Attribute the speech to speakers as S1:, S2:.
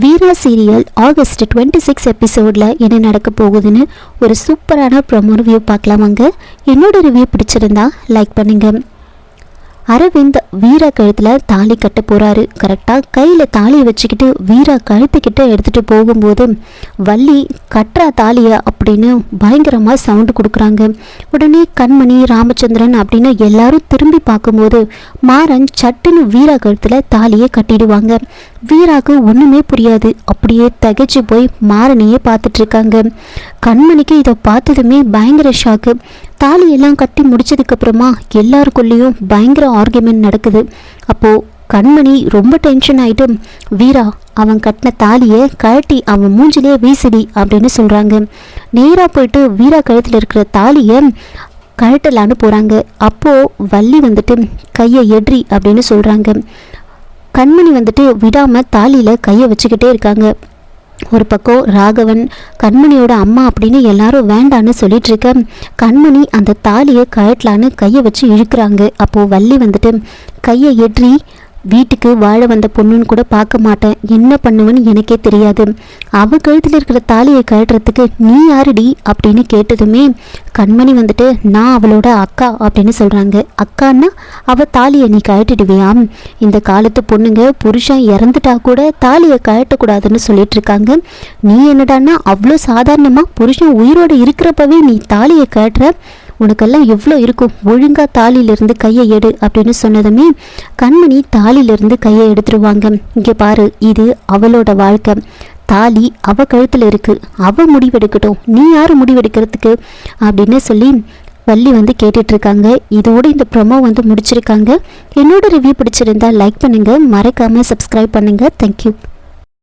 S1: Veera serial August twenty six எபிசோடில் என்ன நடக்க போகுதுன்னு ஒரு சூப்பரான ப்ரொமோ ரிவ்யூ பார்க்கலாமாங்க? என்னோட ரிவ்யூ பிடிச்சிருந்தா லைக் பண்ணுங்கள் அரவிந்த் வீரா கழுத்தில் தாலி கட்ட போகிறாரு கரெக்டாக கையில் தாலியை வச்சுக்கிட்டு வீரா கழுத்துக்கிட்ட எடுத்துகிட்டு போகும்போது வள்ளி கட்டுறா தாலியை அப்படின்னு பயங்கரமாக சவுண்டு கொடுக்குறாங்க. உடனே கண்மணி ராமச்சந்திரன் அப்படின்னு எல்லாரும் திரும்பி பார்க்கும்போது மாறன் சட்டுன்னு வீரா கழுத்தில் தாலியை கட்டிடுவாங்க. வீராக்கு ஒன்றுமே புரியாது. அப்படியே தகைச்சு போய் மாறனையே பார்த்துட்ருக்காங்க கண்மணிக்கு இதை பார்த்ததுமே பயங்கர ஷாக்கு தாலியெல்லாம் கட்டி முடிச்சதுக்கப்புறமா எல்லாருக்குள்ளேயும் பயங்கர ஆர்குமெண்ட் நடக்குது. அப்போது கண்மணி ரொம்ப டென்ஷன் ஆகிட்டு வீரா அவன் கட்டின தாலியை கழட்டி அவன் மூஞ்சிலே வீசிடி அப்படின்னு சொல்கிறாங்க நேராக போயிட்டு வீரா கழுத்தில் இருக்கிற தாலியை கழட்டலான்னு போகிறாங்க அப்போது வள்ளி வந்துட்டு கையை எட்ரி அப்படின்னு சொல்கிறாங்க கண்மணி வந்துட்டு விடாமல் தாலியில் கையை வச்சுக்கிட்டே இருக்காங்க. ஒரு பக்கம் ராகவன் கண்மணியோட அம்மா அப்படின்னு எல்லாரும் வேண்டான்னு சொல்லிட்டு இருக்க கண்மணி அந்த தாலியை கழட்டலான்னு கையை வச்சு இழுக்கிறாங்க. அப்போது வள்ளி வந்துட்டு கையை எற்றி வீட்டுக்கு வாழ வந்த பொண்ணுன்னு கூட பார்க்க மாட்டேன். என்ன பண்ணுவேன்னு எனக்கே தெரியாது. அவ கழுத்தில் இருக்கிற தாலியை கழட்டுறதுக்கு நீ யாருடி? அப்படின்னு கேட்டதுமே கண்மணி வந்துட்டு நான் அவளோட அக்கா அப்படின்னு சொல்கிறாங்க அக்கான்னா அவள் தாலியை நீ கழட்டிடுவியாம். இந்த காலத்து பொண்ணுங்க புருஷன் இறந்துட்டா கூட தாலியை கழட்டக்கூடாதுன்னு சொல்லிட்டு இருக்காங்க நீ என்னடான்னா அவ்வளோ சாதாரணமாக புருஷன் உயிரோடு இருக்கிறப்பவே நீ தாலியை கழட்டுற. உனக்கெல்லாம் எவ்வளோ இருக்கும்? ஒழுங்கா தாலியிலிருந்து கையை எடு அப்படின்னு சொன்னதுமே கண்மணி தாலியிலிருந்து கையை எடுத்துருவாங்க. இங்கே பாரு இது அவளோட வாழ்க்கை. தாலி அவ கழுத்தில் இருக்கு. அவ முடிவெடுக்கட்டும். நீ யார் முடிவெடுக்கிறதுக்கு? அப்படின்னு சொல்லி வள்ளி வந்து கேட்டுட்ருக்காங்க. இருக்காங்க இதோட இந்த ப்ரொமோ வந்து முடிச்சிருக்காங்க. என்னோட ரிவ்யூ பிடிச்சிருந்தா லைக் பண்ணுங்க. மறக்காமல் சப்ஸ்கிரைப் பண்ணுங்க. தேங்க்யூ